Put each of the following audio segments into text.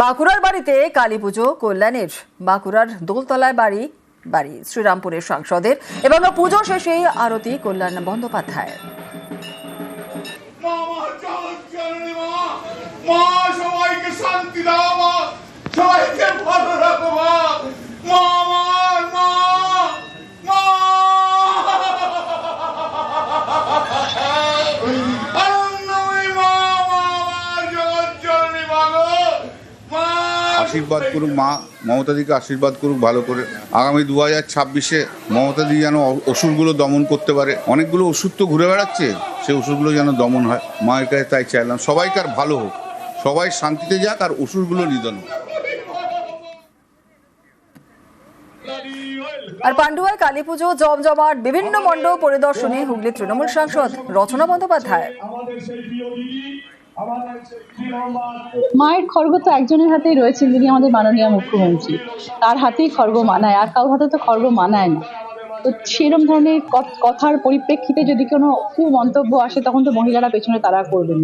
বাঁকুড়ার বাড়িতে কালী পুজো কল্যাণের। বাঁকুড়ার দোলতলায় বাড়ি বাড়ি শ্রীরামপুরের সাংসদের। এবং পুজো শেষে আরতি কল্যাণ বন্দ্যোপাধ্যায়। মা মা জগৎজননী মা মা সবাইকে শান্তি দাও সবাইকে ভালো রাখো মা আশীর্বাদ করুক, মা মমতাদিকে আশীর্বাদ করুক ভালো করে। আগামী দু হাজার ছাব্বিশে মমতাদি যেন অ- ওষুধগুলো দমন করতে পারে। অনেকগুলো ওষুধ তো ঘুরে বেড়াচ্ছে সেই ওষুধগুলো যেন দমন হয়। মায়ের কাছে তাই চাইলাম, সবাইকার ভালো হোক। সবাই শান্তিতে যাক আর ওষুধগুলো নিধন হোক। আর পান্ডুয়ায় কালী পুজো, জমজমাট, বিভিন্ন মণ্ডপ পরিদর্শনে হুগলি তৃণমূল সাংসদ রচনা বন্দ্যোপাধ্যায়। মায়ের খড়গ তো একজনের হাতেই রয়েছেন যিনি আমাদের মাননীয় মুখ্যমন্ত্রী। তার হাতেই খড়গ মানায়, আর কারোর হাতে তো খড়গ মানায় না। তো সেরকম ধরনের কথার পরিপ্রেক্ষিতে যদি কোনো মন্তব্য আসে, তখন তো মহিলারা পেছনে তারা করবেন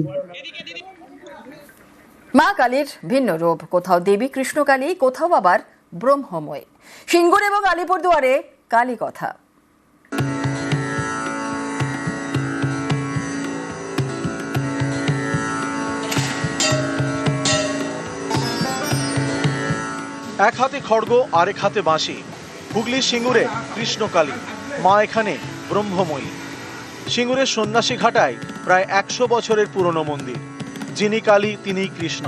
মা কালীর ভিন্ন রূপ, কোথাও দেবী কৃষ্ণকালী কোথাও আবার ব্রহ্মময়। সিঙ্গুর এবং আলিপুরদুয়ারে কালী কথা এক হাতে খড়গ আরেক হাতে বাঁশি। হুগলির সিঙ্গুরে কৃষ্ণকালী মা এখানে ব্রহ্মময়ী। সিঙ্গুরের সন্ন্যাসী ঘাটায় প্রায় একশো বছরের পুরনো মন্দির। যিনি কালী তিনি কৃষ্ণ।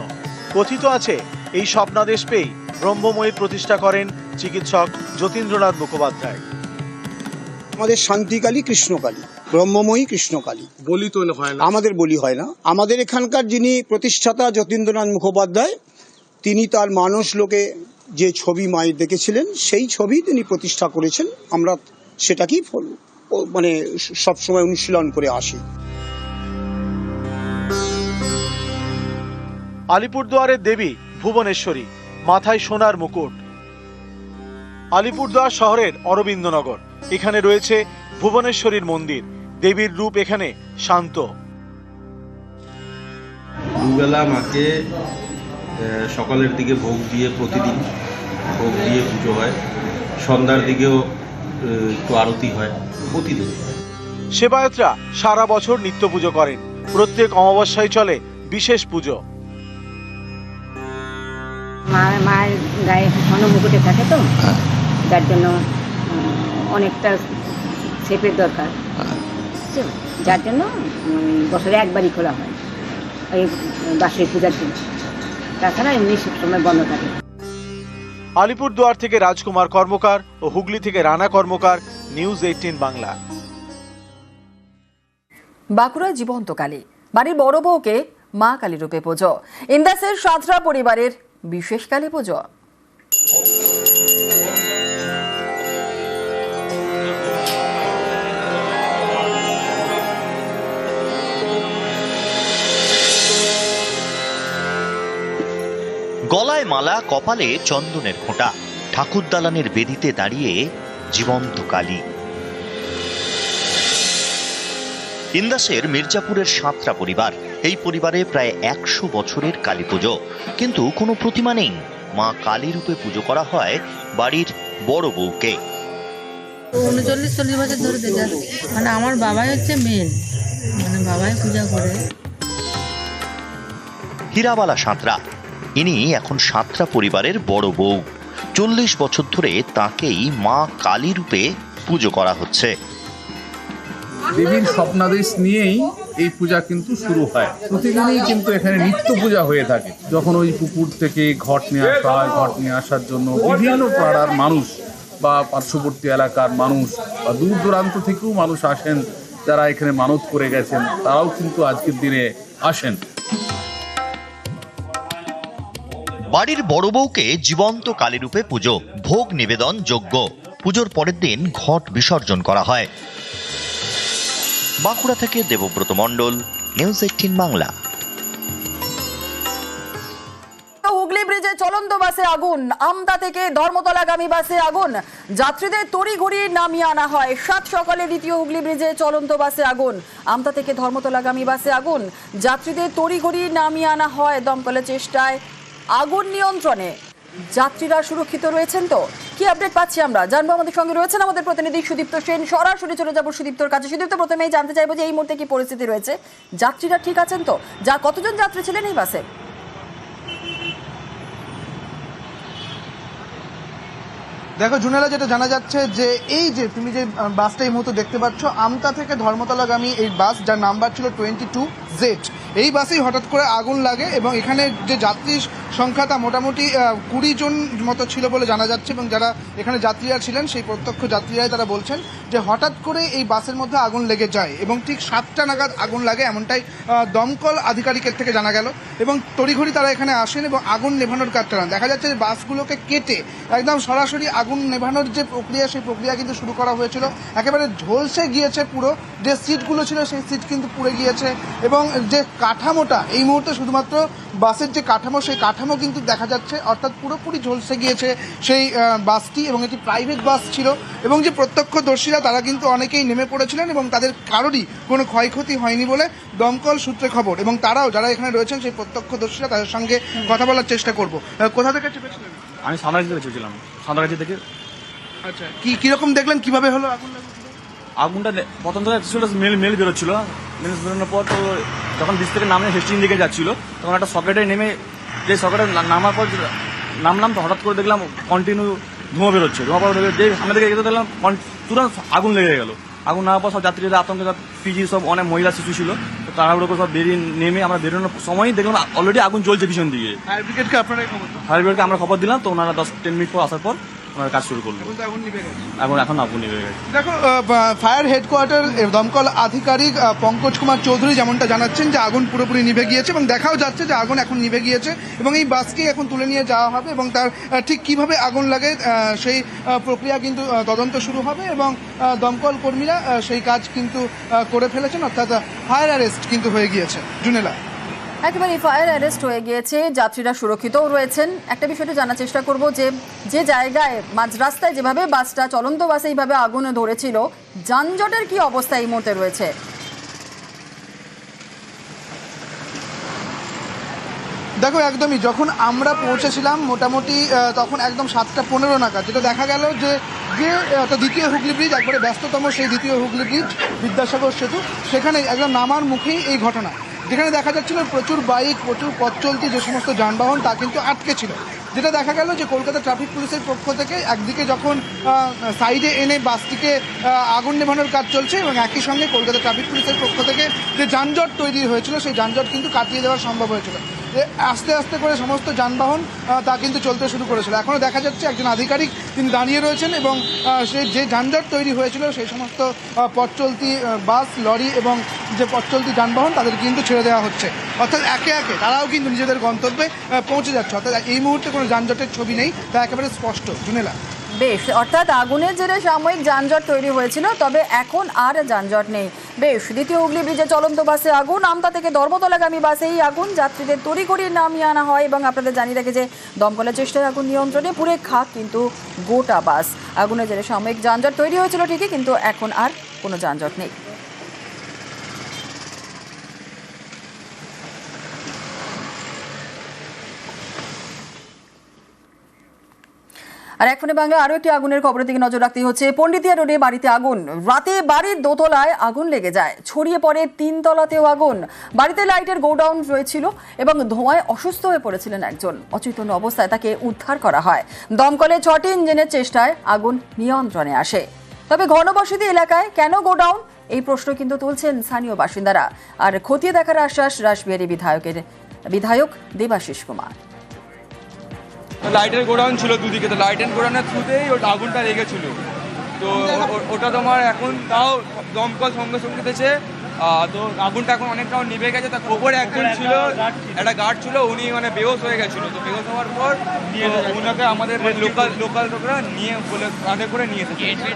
কথিত আছে এই স্বপ্নাদেশ পেয়েই ব্রহ্মময়ীর প্রতিষ্ঠা করেন চিকিৎসক যতীন্দ্রনাথ মুখোপাধ্যায়। আমাদের শান্তিকালী কৃষ্ণকালী। ব্রহ্মময়ী কৃষ্ণকালী। বলি তো হয় না। আমাদের বলি হয় না। আমাদের এখানকার যিনি প্রতিষ্ঠাতা যতীন্দ্রনাথ মুখোপাধ্যায় তিনি তার মানস লোকে যে ছবি মায়ের দেখেছিলেন সেই ছবি তিনি প্রতিষ্ঠা করেছেন। আমরা সেটাকেই মানে সবসময় অনুশীলন করে আসি। আলিপুরদুয়ারের দেবী ভুবনেশ্বরী মাথায় সোনার মুকুট। আলিপুরদুয়ার শহরের অরবিন্দনগর এখানে রয়েছে ভুবনেশ্বরীর মন্দির। দেবীর রূপ এখানে শান্ত। দুবেলা মাকে সকালের দিকে ভোগ দিয়ে প্রতিদিন ভোগ দিয়ে পুজো হয়। সন্ধ্যার দিকেও একটু আরতি হয় প্রতিদিন। সেবায়তরা সারা বছর নিত্য পুজো করেন। প্রত্যেক অমাবস্যায় চলে বিশেষ পুজো। মা মায়ের গায়ে ঘন মুকুটে থাকে তো? যার জন্য অনেকটা শেপের দরকার। যার জন্য বছরে একবারই খোলা হয়। এই বাসের পূজার দিন। তাছাড়া এমনি সবসময় বন্ধ থাকে। আলিপুরদুয়ার থেকে রাজকুমার কর্মকার ও হুগলি থেকে রানা কর্মকার নিউজ এইটিন বাংলা। বাঁকুড়া জীবন্ত কালী বাড়ির বড় বউকে মা কালী রূপে পুজো। ইন্দাসের সাঁতরা পরিবারের বিশেষ কালী পুজো। গলায় মালা কপালে চন্দনের খোঁটা ঠাকুর দালানের বেদিতে দাঁড়িয়ে জীবন্ত কালী। ইন্দাসের মির্জাপুরের সাঁতরা পরিবার। এই পরিবারে প্রায় একশো বছরের কালী পুজো। কিন্তু কোনো প্রতিমা নেই। মা কালী রূপে পুজো করা হয় বাড়ির বড় বউকে। উনচল্লিশ চল্লিশ বছর ধরে দেখে মানে আমার বাবাই হচ্ছে মেন মানে বাবাই পূজা করে। হীরাবালা সাঁতরা। ইনি এখন সাঁতরা পরিবারের বড় বউ। চল্লিশ বছর ধরে তাকেই মা কালী রূপে পুজো করা হচ্ছে। দেবীর স্বপ্নাদেশ নিয়েই এই পূজা কিন্তু শুরু হয়। প্রতিদিনই কিন্তু এখানে নিত্য পূজা হয়ে থাকে। যখন ওই পুকুর থেকে ঘট নিয়ে আসা হয়, ঘট নিয়ে আসার জন্য বিভিন্ন পাড়ার মানুষ বা পার্শ্ববর্তী এলাকার মানুষ বা দূর দূরান্ত থেকেও মানুষ আসেন। যারা এখানে মানত করে গেছেন, তারাও কিন্তু আজকের দিনে আসেন। বাড়ির বড় বউকে জীবন্ত কালী রূপে পুজো, ভোগ নিবেদন যোগ্য। পুজোর পরের দিন ঘট বিসর্জন করা হয়। বাঁকুড়া থেকে দেবব্রত মণ্ডল নিউজ এইটিন বাংলা। হুগলি ব্রিজে চলন্ত বাসে আগুন, আমতা থেকে ধর্মতলাগামী বাসে আগুন। যাত্রীদের তড়িঘড়ি নামিয়ে আনা হয়। সাত সকালে দ্বিতীয় হুগলি ব্রিজে চলন্ত বাসে আগুন, আমতা থেকে ধর্মতলাগামী বাসে আগুন। যাত্রীদের তড়িঘড়ি নামিয়ে আনা হয়। দমকলের চেষ্টায় আগুন নিয়ন্ত্রণে। যাত্রীরা সুরক্ষিত রয়েছেন তো? কি আপডেট পাচ্ছি আমরা? জানব আমাদের সঙ্গে রয়েছেন আমাদের প্রতিনিধি সুদীপ্ত সেন। সরাসরি চলে যাব সুদীপ্তর কাছে। সুদীপ্ত, প্রথমেই জানতে চাইব যে এই মুহূর্তে কি পরিস্থিতি রয়েছে? যাত্রীরা ঠিক আছেন তো? যা কতজন যাত্রী ছিলেন এই বাসে? দেখো, জুনেলা, যেটা জানা যাচ্ছে যে এই যে তুমি যে বাসটা এই মুহূর্তে দেখতে পাচ্ছ, আমতা থেকে ধর্মতলাগামী এই বাস, যার নাম্বার ছিল টোয়েন্টি টু জেড এই বাসেই হঠাৎ করে আগুন লাগে এবং এখানে যে যাত্রী সংখ্যা তা মোটামুটি কুড়ি জন মতো ছিল বলে জানা যাচ্ছে এবং যারা এখানে যাত্রীরা ছিলেন, সেই প্রত্যক্ষ যাত্রীরাই তারা বলছেন যে হঠাৎ করে এই বাসের মধ্যে আগুন লেগে যায় এবং ঠিক সাতটা নাগাদ আগুন লাগে এমনটাই দমকল আধিকারিকের থেকে জানা গেল এবং তড়িঘড়ি তারা এখানে আসেন এবং আগুন নেভানোর কাজ চালান। দেখা যাচ্ছে যে বাসগুলোকে কেটে একদম সরাসরি আগুন নেভানোর যে প্রক্রিয়া, সেই প্রক্রিয়া কিন্তু শুরু করা হয়েছিল। একেবারে ঝলসে গিয়েছে পুরো, যে সিটগুলো ছিল সেই সিট কিন্তু পুড়ে গিয়েছে এবং যে কাঠামোটা, এই মুহূর্তে শুধুমাত্র বাসের যে কাঠামো, সেই কাঠামো কিন্তু দেখা যাচ্ছে অর্থাৎ পুরোপুরি ঝলসে গিয়েছে সেই বাসটি এবং এটি প্রাইভেট বাস ছিল এবং যে প্রত্যক্ষদর্শীরা তারা কিন্তু অনেকেই নেমে পড়েছিলেন এবং তাদের কারোরই কোনো ক্ষয়ক্ষতি হয়নি বলে দমকল সূত্রে খবর এবং তারাও যারা এখানে রয়েছেন সেই প্রত্যক্ষদর্শীরা তাদের সঙ্গে কথা বলার চেষ্টা করব। কোথা থেকে চেপেছিলেন আমি সাঁতরাগাছি থেকে চেয়েছিলাম সাঁতরাগাছি থেকে। আচ্ছা কি কীরকম দেখলেন? কীভাবে হলো আগুন? আগুনটা প্রথম থেকে ছিল মেল মেল বেরোচ্ছিল। মেল বেরোনোর পর তো যখন বীজ থেকে নামে হেস্টিং দিকে যাচ্ছিল তখন একটা সকেটে নেমে যে সকালে নামার পর নামলাম তো হঠাৎ করে দেখলাম কন্টিনিউ ধোঁয়া বেরোচ্ছে ধোঁয়া পর যে সামনে থেকে যেতে দেখলাম তুরন্ত আগুন লেগে গেল। আগুন নেওয়ার পর সব যাত্রীরা আতঙ্কে সব পিজি সব অনেক মহিলা শিশু ছিল। তো তাড়াহুড়ো করে সব বেরিয়ে নেমে আমরা বেরোনোর সময়ই দেখলাম অলরেডি আগুন জ্বলছে পিছন দিকে। ফায়ার ব্রিগেডকে আপনারাই ফায়ার ব্রিগেডকে আমরা খবর দিলাম তো ওনারা দশ টেন মিনিট পর আসার পর ওনারা কাজ শুরু করল এখন আগুন এখন এখন আগুন নিভে দেখো ফায়ার হেডকোয়ার্টার দমকল আধিকারিক পঙ্কজ কুমার চৌধুরী যেমনটা জানাচ্ছেন যে আগুন পুরোপুরি নিভে গিয়েছে এবং দেখাও যাচ্ছে যে আগুন এখন নিভে গিয়েছে এবং এই বাসকেই এখন তুলে নিয়ে যাওয়া হবে এবং তার ঠিক কীভাবে আগুন লাগে সেই প্রক্রিয়া কিন্তু তদন্ত শুরু হবে এবং দমকল কর্মীরা সেই কাজ কিন্তু করে ফেলেছেন। অর্থাৎ ফায়ার অ্যারেস্ট কিন্তু হয়ে গিয়েছে। জুনেলা। একেবারে ফায়ার অ্যারেস্ট হয়ে গিয়েছে, যাত্রীরা সুরক্ষিতও রয়েছেন। একটা বিষয়টা জানার চেষ্টা করব যে যে জায়গায়, মাঝ রাস্তায় যেভাবে বাসটা, চলন্ত বাসে এইভাবে আগুনে ধরেছিল, যানজটের কি অবস্থা এই মুহূর্তে রয়েছে? দেখো, একদমই যখন আমরা পৌঁছেছিলাম মোটামুটি তখন একদম সাতটা পনেরো নাগাদ, যেটা দেখা গেল যে যে দ্বিতীয় হুগলি ব্রিজ, একবারে ব্যস্ততম সেই দ্বিতীয় হুগলি ব্রিজ, বিদ্যাসাগর সেতু, সেখানে একদম নামার মুখেই এই ঘটনা। যেখানে দেখা যাচ্ছিল প্রচুর বাইক, প্রচুর পথ চলতি যে সমস্ত যানবাহন, তা কিন্তু আটকে ছিল। যেটা দেখা গেল যে কলকাতা ট্রাফিক পুলিশের পক্ষ থেকে একদিকে যখন সাইডে এনে বাসটিকে আগুন নেভানোর কাজ চলছে এবং একই সঙ্গে কলকাতা ট্রাফিক পুলিশের পক্ষ থেকে যে যানজট তৈরি হয়েছিল, সেই যানজট কিন্তু কাটিয়ে দেওয়া সম্ভব হয়েছিল। যে আস্তে আস্তে করে সমস্ত যানবাহন তা কিন্তু চলতে শুরু করেছিল। এখনও দেখা যাচ্ছে একজন আধিকারিক তিনি দাঁড়িয়ে রয়েছেন এবং সেই যে যানজট তৈরি হয়েছিল সেই সমস্ত আহ, পথ চলতি বাস লরি এবং যে পথ চলতি যানবাহন তাদের কিন্তু ছেড়ে দেওয়া হচ্ছে। অর্থাৎ একে একে তারাও কিন্তু নিজেদের গন্তব্যে পৌঁছে যাচ্ছে। অর্থাৎ এই মুহূর্তে কোনো যানজটের ছবি নেই তা একেবারে স্পষ্ট। জুনেলা। বেশ, অর্থাৎ আগুনের জেরে সাময়িক যানজট তৈরি হয়েছিল, তবে এখন আর যানজট নেই। বেশ, দ্বিতীয় হুগলি ব্রিজে চলন্ত বাসে আগুন, আমতা থেকে ধর্মতলাগামী বাসে এই আগুন, যাত্রীদের তড়িঘড়ি নামিয়ে আনা হয় এবং আপনাদের জানিয়ে রাখে যে দমকলের চেষ্টায় আগুন নিয়ন্ত্রণে পুরে খাক কিন্তু গোটা বাস। আগুনের জেরে সাময়িক যানজট তৈরি হয়েছিল ঠিকই, কিন্তু এখন আর কোনো যানজট নেই। আর এখনই বাংলা আরও একটি আগুনের খবরের দিকে নজর রাখতে হচ্ছে। পণ্ডিতিয়া রোডে বাড়িতে আগুন। রাতে বাড়ির দোতলায় আগুন লেগে যায়। ছড়িয়ে পড়ে তিন তলাতেও আগুন। বাড়িতে লাইটের গোডাউন রয়েছিল এবং ধোঁয়ায় অসুস্থ হয়ে পড়েছিলেন একজন। অচৈতন্য অবস্থায় তাকে উদ্ধার করা হয়। দমকলে ছটি ইঞ্জিনের চেষ্টায় আগুন নিয়ন্ত্রণে আসে। তবে ঘনবসতি এলাকায় কেন গোডাউন? এই প্রশ্ন কিন্তু তুলছেন স্থানীয় বাসিন্দারা। আর খতিয়ে দেখার আশ্বাস রাসবিহারী বিধায়কের বিধায়ক দেবাশিস কুমার। লাইটের গোডাউন ছিল দুদিকে। তো লাইটের গোডাউনের থ্রুতেই ওটা আগুনটা লেগেছিল। তো ও- ওটা তোমার এখন তাও দমকল সঙ্গে সঙ্গে দিয়েছে। তো আগুনটা এখন অনেকটাও নিভে গেছে। তার ওপরে একজন ছিল একটা গার্ড ছিল উনি মানে বেহোশ হয়ে গেছিল। তো বেহোশ হওয়ার পর তো ওনাকে আমাদের লোকাল লোকাল লোকরা নিয়ে বলে কাঁধে করে নিয়ে এসেছে।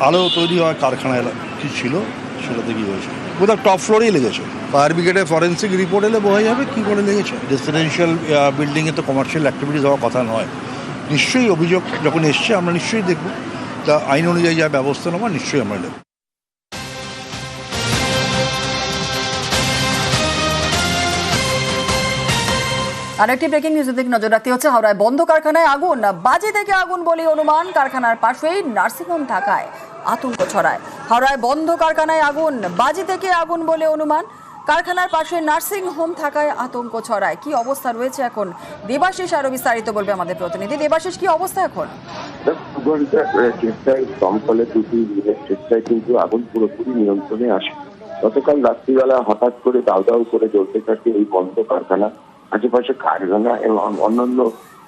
আলো তৈরি হওয়ার কারখানা কি ছিল সেটাতে কি হয়েছে বোধহয় টপ ফ্লোরেই লেগেছে। ফায়ার ব্রিগেডে ফরেন্সিক রিপোর্ট এলে বোঝা যাবে কী করে লেগেছে। রেসিডেন্সিয়াল বিল্ডিংয়ে তো কমার্শিয়াল অ্যাক্টিভিটিস হওয়ার কথা নয়। নিশ্চয়ই অভিযোগ যখন এসছে আমরা নিশ্চয়ই দেখব। তা আইন অনুযায়ী যা ব্যবস্থা নেওয়া নিশ্চয়ই আমরা নেব। আর একটি ব্রেকিং নিউজের দিকে নজর রাখতে হচ্ছে হাওড়ায় বন্ধ কারখানায় আগুন। বাজি থেকে আগুন বলে অনুমান কারখানার পাশেই নার্সিংহোম থাকায় আতঙ্ক ছড়ায়। হাওড়ায় বন্ধ কারখানায় আগুন, বাজি থেকে আগুন বলে অনুমান। কারখানার পাশে নার্সিং হোম থাকায় আতঙ্ক ছড়ায়। কি অবস্থা রয়েছে এখন? দেবাশিস আরও বিস্তারিত বলবে আমাদের প্রতিনিধি। দেবাশিস, কি অবস্থা এখন? দমকলে দুটি চেষ্টায় কিন্তু আগুন পুরোপুরি নিয়ন্ত্রণে আসে। গতকাল রাত্রিবেলা হঠাৎ করে দাউ দাউ করে জ্বলতে থাকে এই বন্ধ কারখানা। আশেপাশে কারখানা এবং অন্যান্য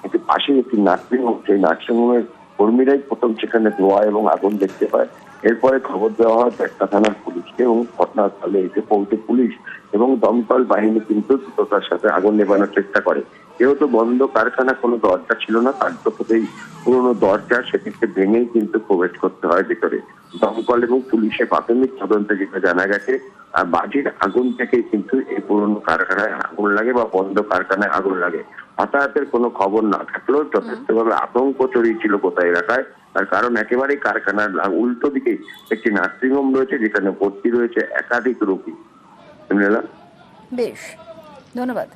একটি পাশে একটি নার্সিং হোম, সেই নার্সিং হোমের কর্মীরাই প্রথম সেখানে ধোঁয়া এবং আগুন দেখতে পায়। এরপরে খবর দেওয়া হয় পেট্টা থানার পুলিশকে এবং ঘটনাস্থলে এসে পৌঁছে পুলিশ এবং দমকল বাহিনী কিন্তু দ্রুততার সাথে আগুন নেভানোর চেষ্টা করে। যেহেতু বন্ধ কারখানা, কোনো দরজা ছিল না প্রতি পুরোনো দরজা, সেটিকে ভেঙেই কিন্তু প্রবেশ করতে হয় ভেতরে। দমকল এবং পুলিশের প্রাথমিক তদন্তে যেটা জানা গেছে আর বাজির আগুন থেকেই কিন্তু এই পুরোনো কারখানায় আগুন লাগে বা বন্ধ কারখানায় আগুন লাগে। হতাহতের কোনো খবর না থাকলেও যথেষ্টভাবে আতঙ্ক ছড়িয়েছিল গোটা এলাকায়। তার কারণ একেবারেই কারখানার উল্টো দিকে একটি নার্সিংহোম রয়েছে, যেখানে ভর্তি রয়েছে একাধিক রোগী। বেশ, ধন্যবাদ।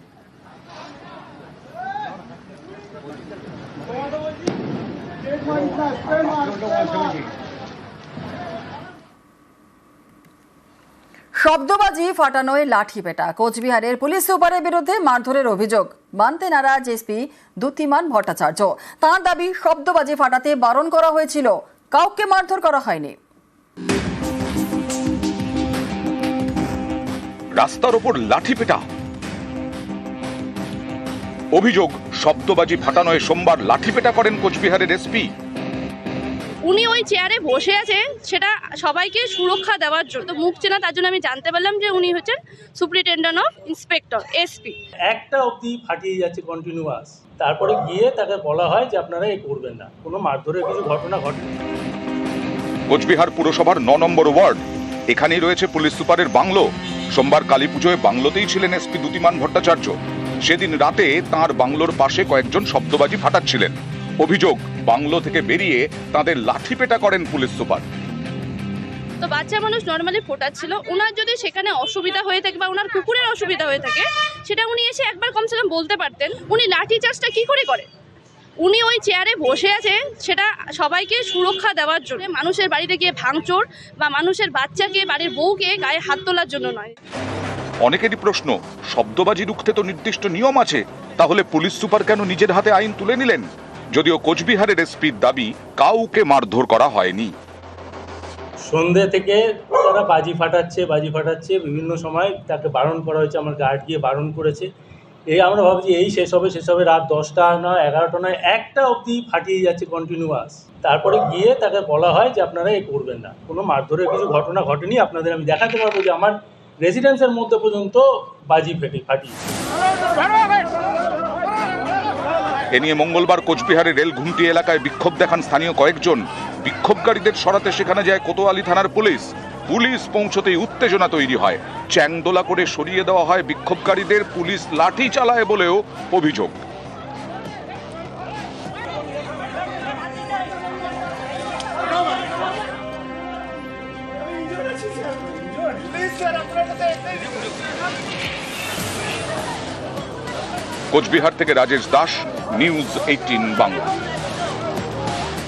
শব্দবাজি ফাটানোয় লাঠি পেটা, কোচবিহারের পুলিশ সুপারের বিরুদ্ধে মারধরের অভিযোগ। মানতে নারাজ এসপি দুতিমান ভট্টাচার্য। তাঁর দাবি, শব্দবাজি ফাটাতে বারণ করা হয়েছিল। কাউকে মারধর করা হয়নি। রাস্তার ওপর লাঠি পেটা। অভিযোগ, শব্দবাজি ফাটানোয় সোমবার লাঠিপেটা করেন কোচবিহারের এসপি। উনি ওই চেয়ারে বসে আছে সেটা সবাইকে সুরক্ষা দেওয়ার জন্য। তো মুখ চেনা তার জন্য আমি জানতে পারলাম যে উনি হচ্ছেন সুপ্রিনটেন্ডেন্ট অফ ইন্সপেক্টর এসপি একটা অবধি ফাটিয়ে যাচ্ছে কন্টিনিউয়াস তারপরে গিয়ে তাকে বলা হয় যে আপনারা এ করবেন না। কোনো মারধরের কিছু ঘটনা ঘটে কোচবিহার পুরসভার ন নম্বর ওয়ার্ড এখানেই রয়েছে পুলিশ সুপারের বাংলো। সোমবার কালী পুজোয় বাংলোতেই ছিলেন এসপি দুতিমান ভট্টাচার্য। সেদিন রাতে তার বাংলোর পাশে কয়েকজন শব্দবাজি ফাটাচ্ছিলেন। অভিযোগ বাংলো থেকে বেরিয়ে তাদের লাঠি পেটা করেন পুলিশ সুপার। তো বাচ্চা মানুষ নর্মালি ফোটাচ্ছিল ওনার যদি সেখানে অসুবিধা হয়ে থাকে বা ওনার কুকুরের অসুবিধা হয়ে থাকে সেটা উনি এসে একবার কমসে কম বলতে পারতেন উনি লাঠি চার্জটা কি করে করে উনি ওই চেয়ারে বসে আছে সেটা সবাইকে সুরক্ষা দেওয়ার জন্য মানুষের বাড়িতে গিয়ে ভাঙচোর বা মানুষের বাচ্চাকে বাড়ির বউকে গায়ে হাত তোলার জন্য নয়। অনেকেরই প্রশ্ন শব্দবাজি রুখতে তো নির্দিষ্ট নিয়ম আছে তাহলে পুলিশ সুপার কেন নিজের হাতে আইন তুলে নিলেন? যদিও কোচবিহারের এসপির দাবি কাউকে মারধর করা হয়নি। সন্ধ্যে থেকে তারা বাজি ফাটাচ্ছে বাজি ফাটাচ্ছে বিভিন্ন সময় তাকে বারণ করা হয়েছে আমার গার্ড গিয়ে বারণ করেছে। এই আমরা ভাবছি এই শেষ হবে শেষ হবে রাত দশটা নয় এগারোটা নয় একটা অবধি ফাটিয়ে যাচ্ছে কন্টিনিউয়াস তারপরে গিয়ে তাকে বলা হয় যে আপনারা এ করবেন না। কোনো মারধরের কিছু ঘটনা ঘটেনি আপনাদের আমি দেখাতে পারব যে আমার রেসিডেন্সের মধ্যে পর্যন্ত বাজি ফেটে ফাটিয়েছে। এ নিয়ে মঙ্গলবার কোচবিহারের রেল ঘুমটি এলাকায় বিক্ষোভ দেখান স্থানীয় কয়েকজন। বিক্ষোভকারীদের সরাতে সেখানে যায় কোতোয়ালি থানার পুলিশ। পুলিশ পৌঁছতেই উত্তেজনা তৈরি হয়। চ্যাংদোলা করে সরিয়ে দেওয়া হয় বিক্ষোভকারীদের, পুলিশ লাঠি চালায় বলেও অভিযোগ। কোচবিহার থেকে রাজেশ দাস নিউজ এইটিন বাংলা